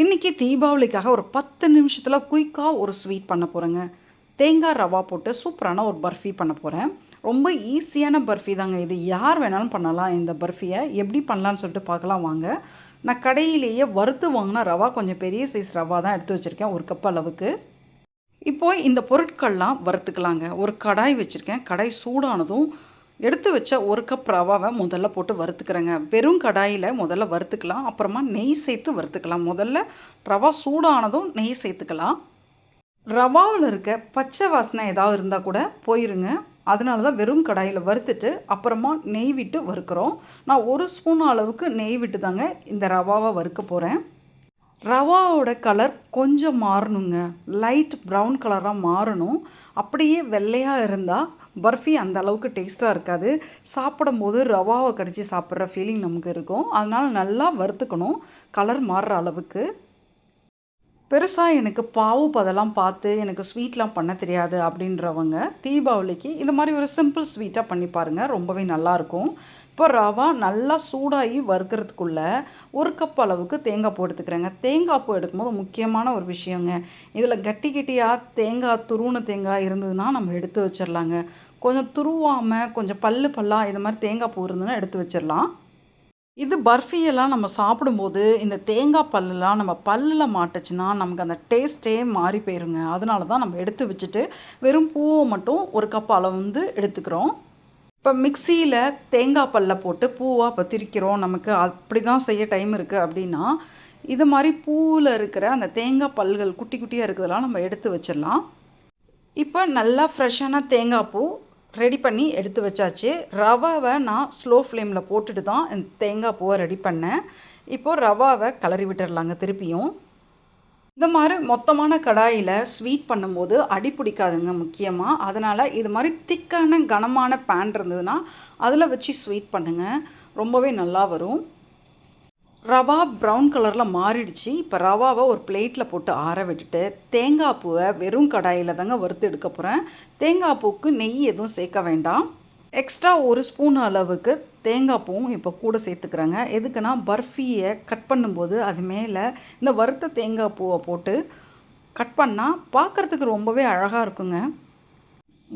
இன்றைக்கி தீபாவளிக்காக ஒரு பத்து நிமிஷத்தில் குயிக்காக ஒரு ஸ்வீட் பண்ண போகிறேங்க தேங்காய் ரவா போட்டு சூப்பரான ஒரு பர்ஃபி பண்ண போகிறேன் ரொம்ப ஈஸியான பர்ஃபி தாங்க இது. யார் வேணாலும் பண்ணலாம் இந்த பர்ஃபியை. எப்படி பண்ணலான்னு சொல்லிட்டு பார்க்கலாம் வாங்க. நான் கடையிலேயே வறுத்து வாங்கினா ரவா கொஞ்சம் பெரிய சைஸ் ரவா தான் எடுத்து வச்சுருக்கேன் ஒரு கப் அளவுக்கு. இப்போது இந்த பொருட்கள்லாம் வறுத்துக்கலாங்க. ஒரு கடாய் வச்சுருக்கேன். கடாய் சூடானதும் எடுத்து வச்ச ஒரு கப் ரவாவை முதல்ல போட்டு வறுத்துக்கிறேங்க. வெறும் கடாயில் முதல்ல வறுத்துக்கலாம். அப்புறமா நெய் சேர்த்து வறுத்துக்கலாம். முதல்ல ரவா சூடானதும் நெய் சேர்த்துக்கலாம். ரவாவில் இருக்க பச்சை வாசனை ஏதாவது இருந்தால் கூட போயிருங்க. அதனால தான் வெறும் கடாயில் வறுத்துட்டு அப்புறமா நெய் விட்டு வறுக்கிறோம். நான் ஒரு ஸ்பூன் அளவுக்கு நெய் விட்டு தாங்க இந்த ரவாவை வறுக்க போகிறேன் ரவாவோட கலர் கொஞ்சம் மாறணுங்க. லைட் ப்ரௌன் கலராக மாறணும். அப்படியே வெள்ளையாக இருந்தால் பர்ஃபி அந்த அளவுக்கு டேஸ்ட்டாக இருக்காது. சாப்பிடும்போது ரவாவை கடிச்சு சாப்பிட்ற ஃபீலிங் நமக்கு இருக்கும். அதனால் நல்லா வறுத்துக்கணும். கலர் மாறுற அளவுக்கு. பெருசாக எனக்கு பாவு பதெல்லாம் பார்த்து எனக்கு ஸ்வீட்லாம் பண்ண தெரியாது அப்படின்றவங்க தீபாவளிக்கு இது மாதிரி ஒரு சிம்பிள் ஸ்வீட்டாக பண்ணி பாருங்கள் ரொம்பவே நல்லாயிருக்கும் இப்போ ரவா நல்லா சூடாகி வறுக்கிறதுக்குள்ளே ஒரு கப் அளவுக்கு தேங்காய் பூ எடுத்துக்கிறேங்க. தேங்காய் பூ எடுக்கும்போது முக்கியமான ஒரு விஷயங்க. இதில் கட்டி கட்டியாக தேங்காய் துருவுன தேங்காய் இருந்ததுன்னா நம்ம எடுத்து வச்சிடலாங்க கொஞ்சம் துருவாமல் கொஞ்சம் பல்லு பல்லாக இது மாதிரி தேங்காய் பூ இருந்ததுன்னா எடுத்து வச்சிடலாம் இது பர்ஃபியெல்லாம் நம்ம சாப்பிடும்போது இந்த தேங்காய் பல்லுலாம் நம்ம பல்லில் மாட்டுச்சுன்னா நமக்கு அந்த டேஸ்ட்டே மாறி போயிருங்க. அதனால தான் நம்ம எடுத்து வச்சுட்டு வெறும் பூவை மட்டும் ஒரு கப் அளவு வந்து எடுத்துக்கிறோம். இப்போ மிக்சியில் தேங்காய் பல்ல போட்டு பூவாக இப்போ திரிக்கிறோம். நமக்கு அப்படி தான் செய்ய டைம் இருக்குது அப்படின்னா இது மாதிரி பூவில் இருக்கிற அந்த தேங்காய் பல்கள் குட்டி குட்டியாக இருக்கிறதெல்லாம் நம்ம எடுத்து வச்சிடலாம். இப்போ நல்லா ஃப்ரெஷ்ஷான தேங்காய் பூ ரெடி பண்ணி எடுத்து வச்சாச்சு. ரவாவை நான் ஸ்லோ ஃப்ளேமில் போட்டுட்டு தான் தேங்காய் பூவை ரெடி பண்ணேன். இப்போது ரவாவை கிளறி விட்டுடலாங்க திருப்பியும். இந்த மாதிரி மொத்தமான கடாயில் ஸ்வீட் பண்ணும்போது அடி பிடிக்காதுங்க முக்கியமாக அதனால் இது மாதிரி திக்கான கனமான பேன் இருந்ததுன்னா அதில் வச்சு ஸ்வீட் பண்ணுங்கள் ரொம்பவே நல்லா வரும். ரவா ப்ரௌன் கலரில் மாறிடுச்சு. இப்போ ரவாவை ஒரு பிளேட்டில் போட்டு ஆற விட்டுட்டு தேங்காய் பூவை வெறும் கடாயில் தாங்க வறுத்து எடுக்க போகிறேன் தேங்காய் பூவுக்கு நெய் எதுவும் சேர்க்க வேண்டாம். எக்ஸ்ட்ரா ஒரு ஸ்பூன் அளவுக்கு தேங்காய் பூவும் இப்போ கூட சேர்த்துக்கிறாங்க. எதுக்குன்னா பர்ஃபியை கட் பண்ணும்போது அது மேலே இந்த வறுத்த தேங்காய் பூவை போட்டு கட் பண்ணால் பார்க்குறதுக்கு ரொம்பவே அழகாக இருக்குங்க.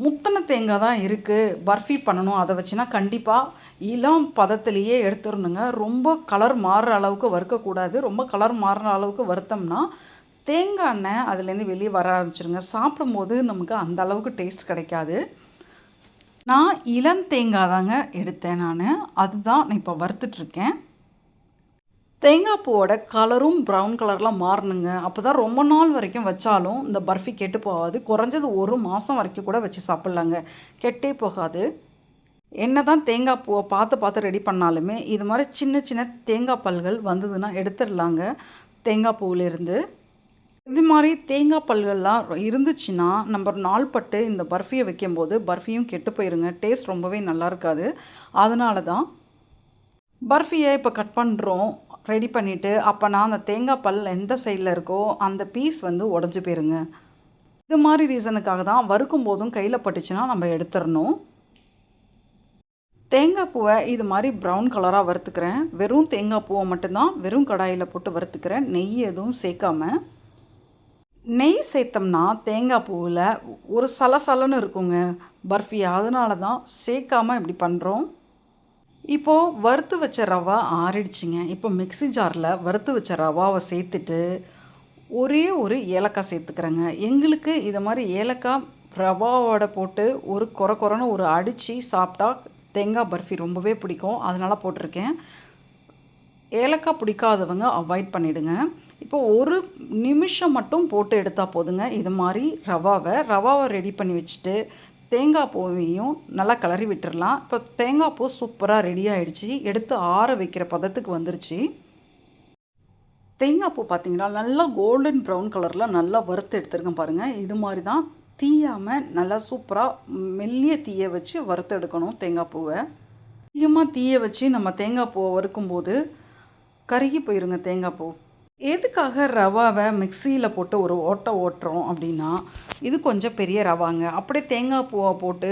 முத்தனை தேங்காய் தான் இருக்குது பர்ஃபி பண்ணணும். அதை வச்சுனா கண்டிப்பாக இளம் பதத்திலேயே எடுத்துடணுங்க. ரொம்ப கலர் மாறுற அளவுக்கு வறுக்கக்கூடாது. ரொம்ப கலர் மாறுற அளவுக்கு வறுத்தோம்னா தேங்காய் எண்ணெய் அதுலேருந்து வெளியே வர ஆரம்பிச்சிருங்க. சாப்பிடும்போது நமக்கு அந்த அளவுக்கு டேஸ்ட் கிடைக்காது. நான் இளம் தேங்காய் தாங்க எடுத்தேன் நான். அதுதான் நான் இப்போ வறுத்துட்ருக்கேன். தேங்காய் பூவோட கலரும் ப்ரௌன் கலர்லாம் மாறணுங்க. அப்போ தான் ரொம்ப நாள் வரைக்கும் வச்சாலும் இந்த பர்ஃபி கெட்டு போகாது. குறைஞ்சது ஒரு மாதம் வரைக்கும் கூட வச்சு சாப்பிட்லாங்க. கெட்டே போகாது. என்ன தான் தேங்காய் பூவை பார்த்து பார்த்து ரெடி பண்ணாலுமே இது மாதிரி சின்ன சின்ன தேங்காய் பல்கள் வந்ததுன்னா எடுத்துடலாங்க. தேங்காய் பூவிலேருந்து இது மாதிரி தேங்காய் பல்கள்லாம் இருந்துச்சுன்னா நம்ம நாள் பட்டு இந்த பர்ஃபியை வைக்கும்போது பர்ஃபியும் கெட்டு போயிருங்க. டேஸ்ட் ரொம்பவே நல்லா இருக்காது. அதனால தான் பர்ஃபியை இப்போ கட் பண்ணுறோம் ரெடி பண்ணிவிட்டு அப்போனா அந்த தேங்காய் பல் எந்த சைடில் இருக்கோ அந்த பீஸ் வந்து உடஞ்சி போயிருங்க. இது மாதிரி ரீசனுக்காக தான் வறுக்கும் போதும் கையில் பட்டுச்சுன்னா நம்ம எடுத்துடணும் தேங்காய் பூவை இது மாதிரி ப்ரௌன் கலராக வறுத்துக்கிறேன். வெறும் தேங்காய் பூவை மட்டும்தான் வெறும் கடாயில் போட்டு வறுத்துக்கிறேன். நெய் எதுவும் சேர்க்காம. நெய் சேர்த்தோம்னா தேங்காய் பூவில் ஒரு சலசலன்னு இருக்குங்க. பர்ஃபி அதனால தான் சேர்க்காம இப்படி பண்ணுறோம் இப்போது வறுத்து வச்ச ரவா ஆறிடுச்சிங்க. இப்போ மிக்ஸி ஜாரில் வறுத்து வச்ச ரவாவை சேர்த்துட்டு ஒரே ஒரு ஏலக்காய் சேர்த்துக்கிறேங்க எங்களுக்கு இது மாதிரி ஏலக்காய் ரவாவோட போட்டு ஒரு குறை குறைன்னு ஒரு அடித்து சாப்பிட்டா தேங்காய் பர்ஃபி ரொம்பவே பிடிக்கும். அதனால் போட்டிருக்கேன். ஏலக்காய் பிடிக்காதவங்க அவாய்ட் பண்ணிவிடுங்க இப்போ ஒரு நிமிஷம் மட்டும் போட்டு எடுத்தால் போதுங்க. இது மாதிரி ரவாவை ரவாவை ரெடி பண்ணி வச்சுட்டு தேங்காய் பூவையும் நல்லா கிளறி விட்டுடலாம் இப்போ தேங்காய் பூ சூப்பராக ரெடி ஆகிடுச்சு எடுத்து ஆற வைக்கிற பதத்துக்கு வந்துருச்சு. தேங்காய் பூ பார்த்தீங்கன்னா நல்லா கோல்டன் ப்ரௌன் கலரில் நல்லா வறுத்து எடுத்துருக்கேன் பாருங்கள் இது மாதிரி தான் தீயாமல் நல்லா சூப்பராக மெல்லிய தீயை வச்சு வறுத்து எடுக்கணும் தேங்காய் பூவை. அதிகமாக தீயை வச்சு நம்ம தேங்காய் பூவை வறுக்கும்போது கருகி போயிருங்க தேங்காய் பூ. எதுக்காக ரவாவை மிக்சியில் போட்டு ஒரு ஓட்டை ஓட்டுறோம் அப்படின்னா இது கொஞ்சம் பெரிய ரவாங்க. அப்படியே தேங்காய் பூவை போட்டு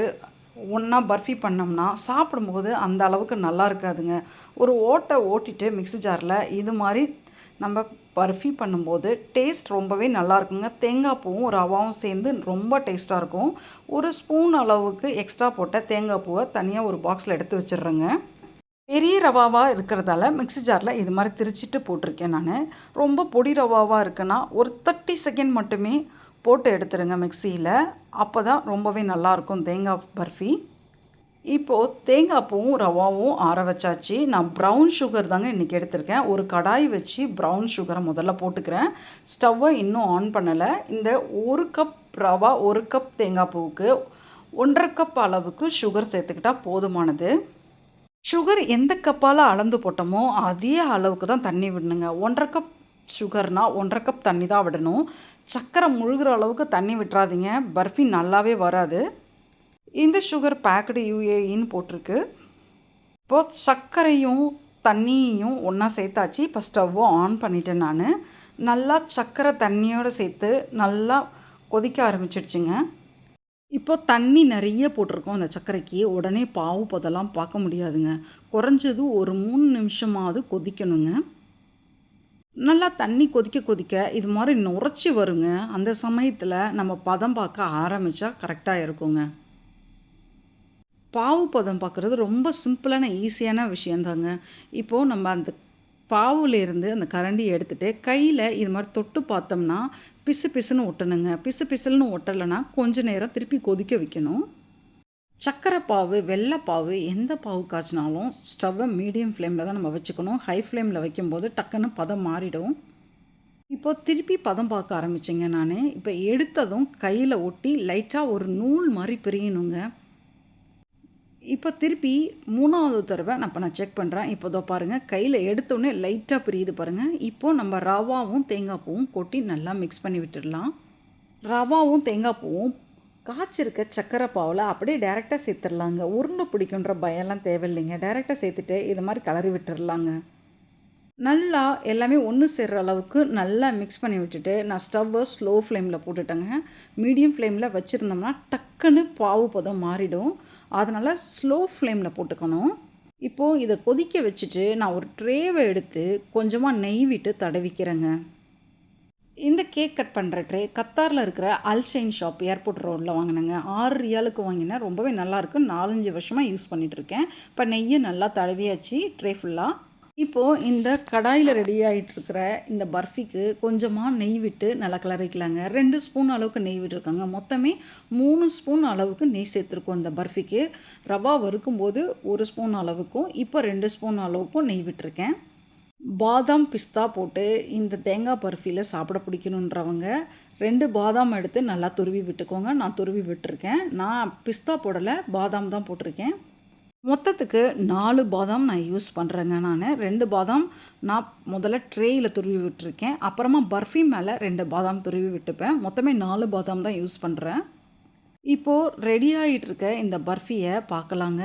ஒன்றா பர்ஃபி பண்ணோம்னா சாப்பிடும்போது அந்த அளவுக்கு நல்லா இருக்காதுங்க. ஒரு ஓட்டை ஓட்டிட்டு மிக்ஸி ஜாரில் இது மாதிரி நம்ம பர்ஃபி பண்ணும்போது டேஸ்ட் ரொம்பவே நல்லா இருக்குங்க. தேங்காய் பூவும் ரவாவும் சேர்ந்து ரொம்ப டேஸ்ட்டாக இருக்கும். ஒரு ஸ்பூன் அளவுக்கு எக்ஸ்ட்ரா போட்ட தேங்காய் பூவை தனியாக ஒரு பாக்ஸில் எடுத்து வச்சிடுறேங்க. பெரிய ரவாவாக இருக்கிறதால மிக்ஸி ஜாரில் இது மாதிரி திரிச்சிட்டு போட்டிருக்கேன் நான். ரொம்ப பொடி ரவாவாக இருக்குன்னா ஒரு தேர்ட்டி செகண்ட் மட்டுமே போட்டு எடுத்துருங்க மிக்சியில் அப்போ தான் ரொம்பவே நல்லாயிருக்கும் தேங்காய் பர்ஃபி. இப்போது தேங்காய் பூவும் ரவாவும் ஆற வச்சாச்சு. நான் ப்ரௌன் சுகர் தாங்க இன்றைக்கி எடுத்திருக்கேன். ஒரு கடாய் வச்சு ப்ரௌன் சுகரை முதல்ல போட்டுக்கிறேன். ஸ்டவ்வை இன்னும் ஆன் பண்ணலை. இந்த ஒரு கப் ரவா ஒரு கப் தேங்காய் பூவுக்கு ஒன்றரை கப் அளவுக்கு சுகர் சேர்த்துக்கிட்டால் போதுமானது. சுகர் எந்த கப்பால் அளந்து போட்டோமோ அதே அளவுக்கு தான் தண்ணி விடணுங்க. ஒன்றரை கப் சுகர்னால் ஒன்றரை கப் தண்ணி தான் விடணும். சக்கரை முழுகிற அளவுக்கு தண்ணி விட்டுறாதீங்க. பர்ஃபி நல்லாவே வராது. இந்த சுகர் பேக்கடு யூஏஇன்னு போட்டிருக்கு. இப்போது சர்க்கரையும் தண்ணியையும் ஒன்றா சேர்த்தாச்சு. இப்போ ஸ்டவ்வும் ஆன் பண்ணிட்டேன் நான். நல்லா சர்க்கரை தண்ணியோடு சேர்த்து நல்லா கொதிக்க ஆரம்பிச்சிடுச்சுங்க. இப்போ தண்ணி நிறைய போட்டிருக்கோம் அந்த சர்க்கரைக்கு உடனே பாவு பதெல்லாம் பார்க்க முடியாதுங்க. குறைஞ்சது ஒரு மூணு நிமிஷமாவது கொதிக்கணுங்க. நல்லா தண்ணி கொதிக்க கொதிக்க இது மாதிரி நுரைச்சி வருங்க. அந்த சமயத்தில் நம்ம பதம் பார்க்க ஆரம்பித்தா கரெக்டாக இருக்குங்க. பாவு பதம் பார்க்குறது ரொம்ப சிம்பிளான ஈஸியான விஷயந்தாங்க. இப்போது நம்ம அந்த பாவுலேருந்து அந்த கரண்டியை எடுத்துகிட்டு கையில் இது மாதிரி தொட்டு பார்த்தோம்னா பிசு பிசுன்னு ஒட்டணுங்க. பிசு பிசுன்னு ஒட்டலைன்னா கொஞ்ச நேரம் திருப்பி கொதிக்க வைக்கணும். சர்க்கரை பாவு வெள்ளைப்பாவு எந்த பாவு காய்ச்சினாலும் ஸ்டவ்வை மீடியம் ஃப்ளேமில் தான் நம்ம வச்சுக்கணும். ஹை ஃப்ளேமில் வைக்கும்போது டக்குன்னு பதம் மாறிடும். இப்போ திருப்பி பதம் பார்க்க ஆரம்பிச்சிங்க நான். இப்போ எடுத்ததும் கையில் ஒட்டி லைட்டாக ஒரு நூல் மாதிரி பிரியணுங்க. இப்போ திருப்பி மூணாவது தடவை நான் இப்போ நான் செக் பண்ணுறேன் இப்போ இதோ பாருங்கள் கையில் எடுத்தோடனே லைட்டாக பிரியுது பாருங்கள் இப்போது நம்ம ரவாவும் தேங்காய் பூவும் கொட்டி நல்லா மிக்ஸ் பண்ணி விட்டுடலாம். ரவாவும் தேங்காய் பூவும் காய்ச்சிருக்க சக்கரை பாவில் அப்படியே டேரெக்டாக சேர்த்துடலாங்க. உருண்டை பிடிக்குன்ற பயம்லாம் தேவையில்லைங்க. டேரெக்டாக சேர்த்துட்டு இது மாதிரி கலரி விட்டுடலாங்க. நல்லா எல்லாமே ஒன்று சேர்கிற அளவுக்கு நல்லா மிக்ஸ் பண்ணி விட்டுட்டு நான் ஸ்டவ்வை ஸ்லோ ஃப்ளேமில் போட்டுட்டேங்க. மீடியம் ஃப்ளேமில் வச்சுருந்தோம்னா டக்குன்னு பாவு பதம் மாறிடும். அதனால் ஸ்லோ ஃப்ளேமில் போட்டுக்கணும். இப்போது இதை கொதிக்க வச்சுட்டு நான் ஒரு ட்ரேவை எடுத்து கொஞ்சமாக நெய் விட்டு தடவிக்கிறேங்க. இந்த கேக் கட் பண்ணுற ட்ரே கத்தாரில் இருக்கிற அல்ஷைன் ஷாப் ஏர்போர்ட் ரோட்டில் வாங்கினேங்க. ஆறு ரியாலுக்கு வாங்கினேன். ரொம்பவே நல்லாயிருக்கு நாலஞ்சு வருஷமாக யூஸ் பண்ணிகிட்ருக்கேன் இப்போ நெய்யை நல்லா தடவியாச்சு ட்ரே ஃபுல்லாக இப்போது இந்த கடாயில் ரெடி ஆகிட்டுருக்கிற இந்த பர்ஃபிக்கு கொஞ்சமாக நெய் விட்டு நல்லா கிளறிக்கலாங்க. ரெண்டு ஸ்பூன் அளவுக்கு நெய் விட்டுருக்காங்க. மொத்தமே மூணு ஸ்பூன் அளவுக்கு நெய் சேர்த்துருக்கோம் இந்த பர்ஃபிக்கு. ரவா வறுக்கும்போது ஒரு ஸ்பூன் அளவுக்கும் இப்போ ரெண்டு ஸ்பூன் அளவுக்கும் நெய் விட்டுருக்கேன். பாதாம் பிஸ்தா போட்டு இந்த தேங்காய் பர்ஃபியில் சாப்பிட பிடிக்கணுன்றவங்க ரெண்டு பாதாம் எடுத்து நல்லா துருவி விட்டுக்கோங்க. நான் துருவி விட்டுருக்கேன். நான் பிஸ்தா போடலை பாதாம் தான் போட்டிருக்கேன். மொத்தத்துக்கு நாலு பாதாம் நான் யூஸ் பண்ணுறேங்க நான். ரெண்டு பாதாம் நான் முதல்ல ட்ரேயில் துருவி விட்டுருக்கேன். அப்புறமா பர்ஃபி மேலே ரெண்டு பாதாம் துருவி விட்டுப்பேன். மொத்தமே நாலு பாதாம் தான் யூஸ் பண்ணுறேன் இப்போது ரெடி ஆகிட்டுருக்க இந்த பர்ஃபியை பார்க்கலாங்க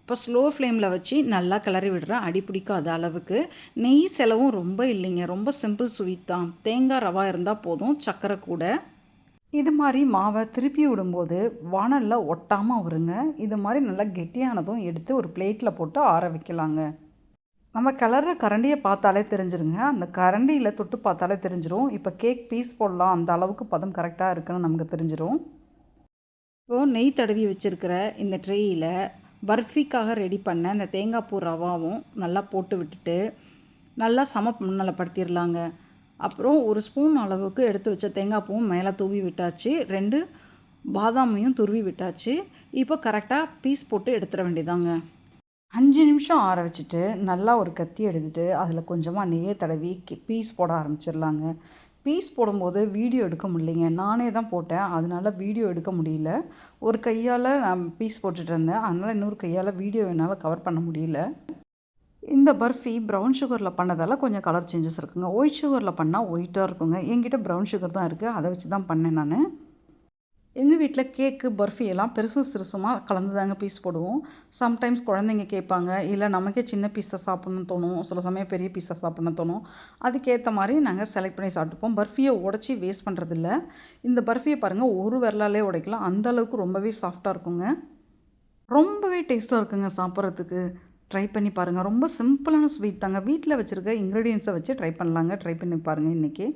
இப்போ ஸ்லோ ஃப்ளேமில் வச்சு நல்லா கிளறி விடுறேன். அடி பிடிக்காத அளவுக்கு. நெய் செலவும் ரொம்ப இல்லைங்க. ரொம்ப சிம்பிள் ஸ்வீட் தான். தேங்காய் ரவா இருந்தால் போதும். சர்க்கரை கூட. இது மாதிரி மாவை திருப்பி விடும்போது வானலில் ஒட்டாமல் வருங்க. இது மாதிரி நல்லா கெட்டியானதும் எடுத்து ஒரு பிளேட்டில் போட்டு ஆற வைக்கலாங்க. நம்ம கலர்ற கரண்டியை பார்த்தாலே தெரிஞ்சிருங்க. அந்த கரண்டியில் தொட்டு பார்த்தாலே தெரிஞ்சிடும் இப்போ கேக் பீஸ் போடலாம். அந்த அளவுக்கு பதம் கரெக்டாக இருக்குன்னு நமக்கு தெரிஞ்சிடும் இப்போது நெய் தடவி வச்சுருக்கிற இந்த ட்ரேயில் பர்ஃபிக்காக ரெடி பண்ண இந்த தேங்காய் பூ ரவாவும் நல்லா போட்டு விட்டுட்டு நல்லா சம முன்னலப்படுத்திடலாங்க அப்புறம் ஒரு ஸ்பூன் அளவுக்கு எடுத்து வச்ச தேங்காய் பூவும் மேலே தூவி விட்டாச்சு. ரெண்டு பாதாமையும் துருவி விட்டாச்சு. இப்போ கரெக்டாக பீஸ் போட்டு எடுத்துட வேண்டியதாங்க. அஞ்சு நிமிஷம் ஆற வச்சுட்டு நல்லா ஒரு கத்தி எடுத்துகிட்டு அதில் கொஞ்சமாக நெய்யை தடவி பீஸ் போட ஆரம்பிச்சிடலாங்க. பீஸ் போடும்போது வீடியோ எடுக்க முடியலைங்க. நானே தான் போட்டேன். அதனால் வீடியோ எடுக்க முடியல. ஒரு கையால் நான் பீஸ் போட்டுட்டு இருந்தேன். அதனால் இன்னொரு கையால் வீடியோ என்னால் கவர் பண்ண முடியல. இந்த பர்ஃபி ப்ரௌன் சுகரில் பண்ணதால் கொஞ்சம் கலர் சேஞ்சஸ் இருக்குங்க. ஒயிட் சுகரில் பண்ணால் ஒயிட்டாக இருக்குங்க. என்கிட்ட ப்ரௌன் சுகர் தான் இருக்குது அதை வச்சு தான் பண்ணேன் நான். எங்கள் வீட்டில் கேக்கு பர்ஃபி எல்லாம் பெருசும் சிறுசுமாக கலந்து தாங்க பீஸ் போடுவோம். சம்டைம்ஸ் குழந்தைங்க கேட்பாங்க இல்லை நமக்கே சின்ன பீஸை சாப்பிட்ணுன்னு தோணும். சில சமயம் பெரிய பீஸை சாப்பிட்ணுன்னு தோணும். அதுக்கேற்ற மாதிரி நாங்கள் செலக்ட் பண்ணி சாப்பிட்டுப்போம். பர்ஃபியை உடச்சி வேஸ்ட் பண்ணுறதில்ல இந்த பர்ஃபியை பாருங்கள் ஒரு விரலாலே உடைக்கலாம். அந்தளவுக்கு ரொம்பவே சாஃப்டாக இருக்குங்க. ரொம்பவே டேஸ்ட்டாக இருக்குங்க சாப்பிட்றதுக்கு. ட்ரை பண்ணி பாருங்கள் ரொம்ப சிம்பிளான ஸ்வீட் தாங்க. வீட்டில் வச்சுருக்க இன்க்ரீடியன்ஸை வச்சு ட்ரை பண்ணலாங்க. ட்ரை பண்ணி பாருங்கள் இன்றைக்கி